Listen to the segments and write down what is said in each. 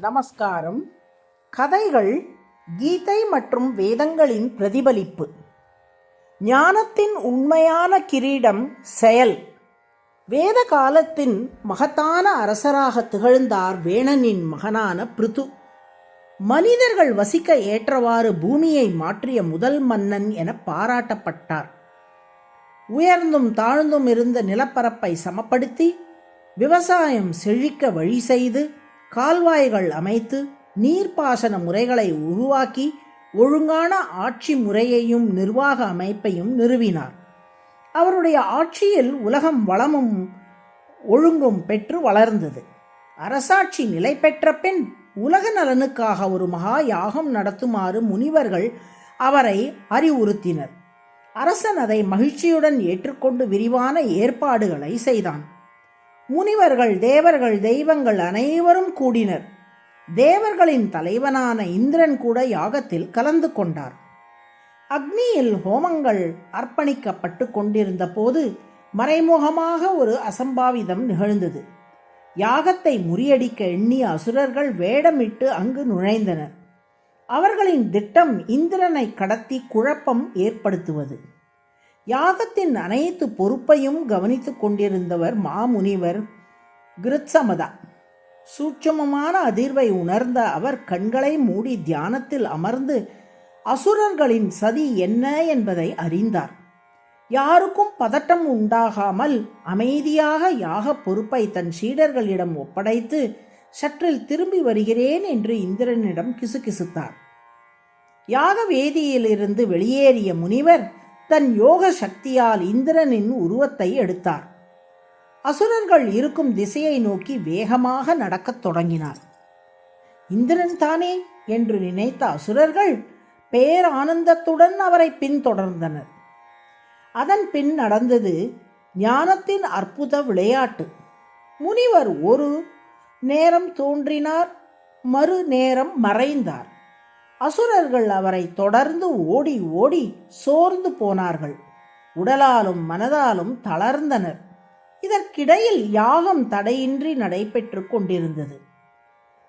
நமஸ்காரம். கதைகள் கீதை மற்றும் வேதங்களின் பிரதிபலிப்பு. ஞானத்தின் உண்மையான கிரீடம் செயல். வேத காலத்தின் மகத்தான அரசராக திகழ்ந்தார் வேணனின் மகனான பிருது. மனிதர்கள் வசிக்க ஏற்றவாறு பூமியை மாற்றிய முதல் மன்னன் என பாராட்டப்பட்டார். உயர்ந்தும் தாழ்ந்தும் இருந்த நிலப்பரப்பை சமப்படுத்தி விவசாயம் செழிக்க வழி செய்து கால்வாய்கள் அமைத்து நீர்ப்பாசன முறைகளை உருவாக்கி ஒழுங்கான ஆட்சி முறையையும் நிர்வாக அமைப்பையும் நிறுவினார். அவருடைய ஆட்சியில் உலகம் வளமும் ஒழுங்கும் பெற்று வளர்ந்தது. அரசாட்சி நிலை பெற்ற பின் உலக நலனுக்காக ஒரு மகா யாகம் நடத்துமாறு முனிவர்கள் அவரை அறிவுறுத்தினர். அரசன் அதை மகிழ்ச்சியுடன் ஏற்றுக்கொண்டு விரிவான ஏற்பாடுகளை செய்தான். முனிவர்கள் தேவர்கள் தெய்வங்கள் அனைவரும் கூடினர். தேவர்களின் தலைவனான இந்திரன் கூட யாகத்தில் கலந்து கொண்டார். அக்னியில் ஹோமங்கள் அர்ப்பணிக்கப்பட்டு கொண்டிருந்த போது மறைமுகமாக ஒரு அசம்பாவிதம் நிகழ்ந்தது. யாகத்தை முறியடிக்க எண்ணிய அசுரர்கள் வேடமிட்டு அங்கு நுழைந்தனர். அவர்களின் திட்டம் இந்திரனை கடத்தி குழப்பம் ஏற்படுத்துவது. யாகத்தின் அனைத்து பொறுப்பையும் கவனித்து கொண்டிருந்தவர் மாமுனிவர் கிருத்சமதா. சூட்சமமான அதிர்வை உணர்ந்த அவர் கண்களை மூடி தியானத்தில் அமர்ந்து அசுரர்களின் சதி என்ன என்பதை அறிந்தார். யாருக்கும் பதட்டம் உண்டாகாமல் அமைதியாக யாக பொறுப்பை தன் சீடர்களிடம் ஒப்படைத்து சற்றில் திரும்பி வருகிறேன் என்று இந்திரனிடம் கிசுகிசுத்தார். யாக வேதியிலிருந்து வெளியேறிய முனிவர் தன் யோக சக்தியால் இந்திரனின் உருவத்தை எடுத்தார். அசுரர்கள் இருக்கும் திசையை நோக்கி வேகமாக நடக்கத் தொடங்கினார். இந்திரன் தானே என்று நினைத்த அசுரர்கள் பேரானந்தத்துடன் அவரை பின்தொடர்ந்தனர். அதன் பின் நடந்தது ஞானத்தின் அற்புத விளையாட்டு. முனிவர் ஒரு நேரம் தோன்றினார் மறு நேரம் மறைந்தார். அசுரர்கள் அவரை தொடர்ந்து ஓடி ஓடி சோர்ந்து போனார்கள். உடலாலும் மனதாலும் தளர்ந்தனர். இதற்கிடையில் யாகம் தடையின்றி நடைபெற்று கொண்டிருந்தது.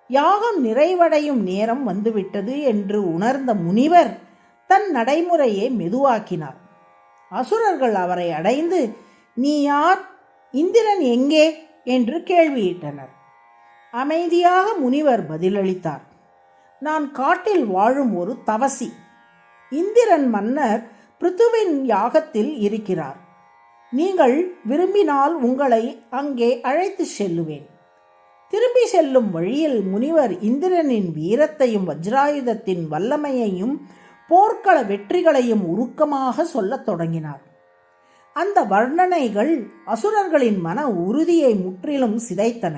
யாகம் நிறைவடையும் நேரம் வந்துவிட்டது என்று உணர்ந்த முனிவர் தன் நடைமுறையை மெதுவாக்கினார். அசுரர்கள் அவரை அடைந்து நீ யார்? இந்திரன் எங்கே? என்று கேள்வியிட்டனர் அமைதியாக முனிவர் பதிலளித்தார். நான் காட்டில் வாழும் ஒரு தவசி. இந்திரன் மன்னர் பிருத்துவின் யாகத்தில் இருக்கிறார். நீங்கள் விரும்பினால் உங்களை அங்கே அழைத்து செல்லுவேன். திரும்பி செல்லும் வழியில் முனிவர் இந்திரனின் வீரத்தையும் வஜ்ராயுதத்தின் வல்லமையையும் போர்க்கள வெற்றிகளையும் உருக்கமாக சொல்லத் தொடங்கினார். அந்த வர்ணனைகள் அசுரர்களின் மன உறுதியை முற்றிலும் சிதைத்தன.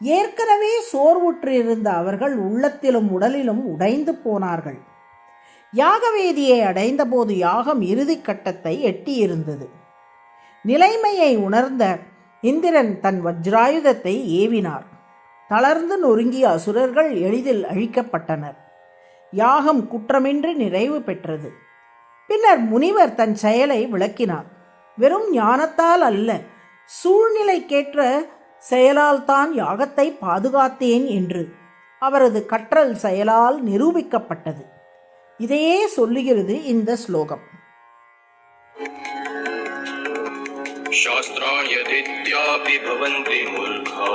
ஏற்கனவே சோர்வுற்றிருந்த அவர்கள் உள்ளத்திலும் உடலிலும் உடைந்து போனார்கள். யாகவேதியை அடைந்தபோது யாகம் இறுதி கட்டத்தை எட்டியிருந்தது. நிலைமையை உணர்ந்த இந்திரன் தன் வஜ்ராயுதத்தை ஏவினார். தளர்ந்து நொறுங்கிய அசுரர்கள் எளிதில் அழிக்கப்பட்டனர். யாகம் குற்றமின்றி நிறைவு பெற்றது. பின்னர் முனிவர் தன் செயலை விளக்கினார். வெறும் ஞானத்தால் அல்ல சூழ்நிலைக்கேற்ற செயலால் தான் யாகத்தை பாதுகாத்தேன் என்று அவரது கற்றல் செயலால் நிரூபிக்கப்பட்டது இதையே சொல்லுகிறது இந்த ஸ்லோகம் शास्त्राण्यदित्यापि भवन्ति मूर्खा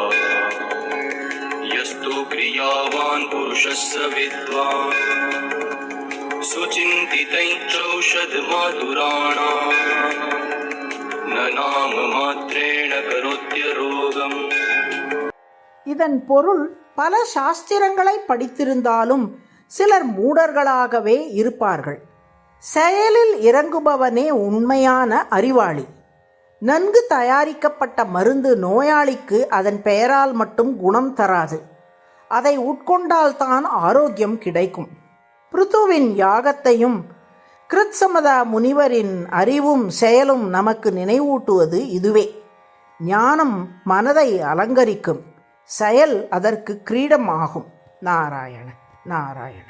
यस्तु क्रियावान् पुरुषः स विद्वान् सुचिन्तितैश्चौषधमातुराणाम् न नाममात्रेण करोत्यरोगम् இதன் பொருள் பல சாஸ்திரங்களை படித்திருந்தாலும் சிலர் மூடர்களாகவே இருப்பார்கள் செயலில் இறங்குபவனே உண்மையான அறிவாளி நன்கு தயாரிக்கப்பட்ட மருந்து நோயாளிக்கு அதன் பெயரால் மட்டும் குணம் தராது அதை உட்கொண்டால்தான் ஆரோக்கியம் கிடைக்கும் பிருத்துவின் யாகத்தையும் கிருத்சமதா முனிவரின் அறிவும் செயலும் நமக்கு நினைவூட்டுவது இதுவே. ஞானம் மனதை அலங்கரிக்கும். செயல் அதற்கு கிரீடம் ஆகும் நாராயண நாராயண.